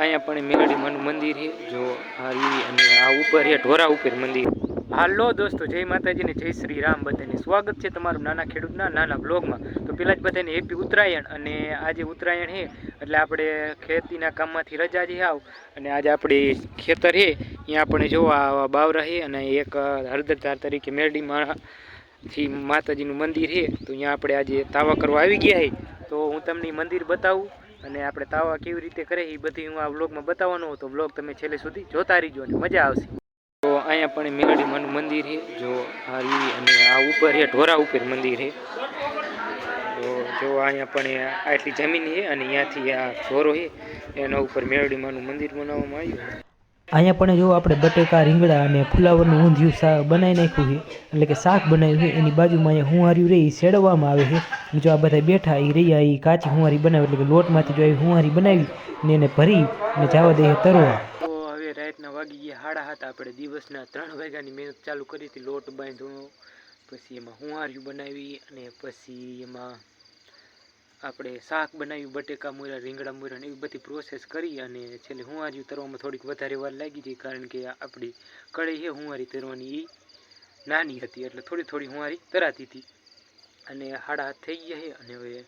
અહીંયા પણ મેલડી મંદિર છે. જો આ ઈ અને આ ઉપર છે, ઢોરા ઉપર મંદિર. હાલો દોસ્તો, જય માતાજી ને જય શ્રી રામ બધાને. સ્વાગત છે તમારું નાના ખેડૂતના નાના બ્લોગમાં. તો પેલા જ બધાને હેપી ઉત્તરાયણ અને આજે ઉત્તરાયણ છે, એટલે આપણે ખેતીના કામમાંથી રજા છે આવ અને આજે આપણે ખેતર છે, અહીંયા આપણે જો આ બાવરા છે અને એક હરદરધાર તરીકે મેરડીમાં થી માતાજીનું મંદિર છે. તો અહીંયા આપણે આજે તાવા કરવા આવી ગયા છે. તો હું તમને મંદિર બતાવું. અને આપણે તાવા કેવી રીતે કરે એ બધી હું આ વ્લોગમાં બતાવવાનો હતો. વ્લોગ તમે છેલ્લે સુધી જોતા રહીજો અને મજા આવશે. તો અહીંયા પણ મેલડી માનું મંદિર છે. જો આ ઈ અને આ ઉપર છે, ઢોરા ઉપર મંદિર છે. તો જો અહીંયા પણ આટલી જમીન છે અને અહીંયાથી આ ઢોરો છે. એના ઉપર મેલડી માનું મંદિર બનાવવામાં આવ્યું. અહીંયા પણ જો આપણે બટેકા, રીંગણા અને ફુલાવરનું ઊંધિયું શાક બનાવી નાખ્યું છે, એટલે કે શાક બનાવ્યું છે, એની બાજુમાં અહીંયા હુંવાર્યું રહી શેડવામાં આવે છે. જો આ બધા બેઠા એ રહ્યા એ કાચી હુંવારી બનાવે, એટલે કે લોટમાંથી જો એ હુંવારી બનાવી ને એને ભરી અને જવા દઈએ તરવા. હવે રાતના વાગી ગયા, હાડા હતા, આપણે દિવસના ત્રણ વાગ્યાની મહેનત ચાલુ કરી હતી, લોટ બાંધ્યો પછી એમાં હુંવાર્યું બનાવી અને પછી એમાં આપણે શાક બનાવ્યું, બટેકા મૂર્યા, રીંગણા મૂર્યા એવી બધી પ્રોસેસ કરી અને છેલ્લે હુંવાર્યું તરવામાં થોડીક વધારે વાર લાગી ગઈ કારણ કે આપણી કઢાઈ છે, હુંવારી તરવાની એ નાની હતી એટલે થોડી થોડી હુંવારી તરાતી હતી. અને હાડા થઈ ગયા છે અને હવે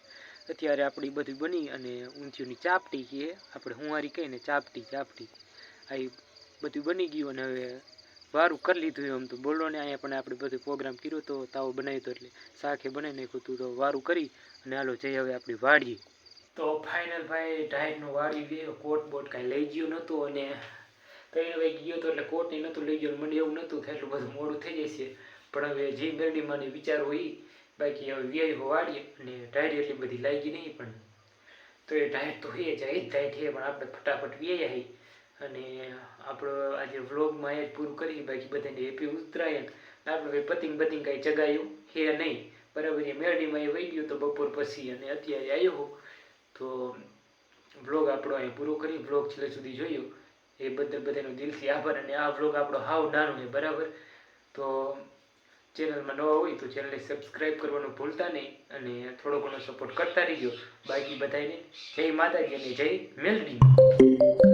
અત્યારે આપણી બધું બની અને ઊંધિયુંની ચાપટી કહીએ આપણે હુંવારી કહીને ચાપટી ચાપટી. આ બધું બની ગયું અને હવે વારું કરી લીધું એમ તો બોલો ને અહીંયા પણ આપણે બધો પ્રોગ્રામ કર્યો તો તાવો બનાવ્યો તો એટલે સાખે બનાવી નાખ્યું તું તો વારું કરી અને હાલો જઈ હવે આપણી વાડીએ. તો ફાઇનલ ભાઈ ટાઈટનો વાળી ગયો કોટ બોટ કાંઈ લઈ ગયો નહોતો અને ત્રણ વાગી ગયો તો એટલે કોટ ને નહોતું લઈ ગયો મને એવું નહોતું કે એટલું બધું મોડું થઈ જશે પણ હવે જે મેરડીમાં વિચાર હોય બાકી હવે વ્યાય વાડીએ અને ટાયર એટલી બધી લાગી નહીં પણ તો એ ડાયટ તો એ જાય જ ડાયટ છે, પણ આપણે ફટાફટ વ્યય હી અને આપણો આજે વ્લોગમાં એ જ પૂરું કરી બાકી બધાને હેપી ઉત્તરાયણ. આપણે કંઈ પતિંગ બતિંગ કાંઈ જગાયું હે નહીં. બરાબર એ મેરડીમાં એ વહી ગયું તો બપોર પછી અને અત્યારે આવ્યો તો વ્લોગ આપણો અહીં પૂરો કરી વ્લોગ છેલ્લે સુધી જોયો. એ બદલ બધાનો દિલથી આભાર અને આ વ્લોગ આપણો હાવ નાનો છે, બરાબર? તો ચેનલમાં નવા હોય તો ચેનલને સબસ્ક્રાઇબ કરવાનું ભૂલતા નહીં અને થોડો ઘણો સપોર્ટ કરતા રહીજો. બાકી બધાને જય માતાજી અને જય મેલડી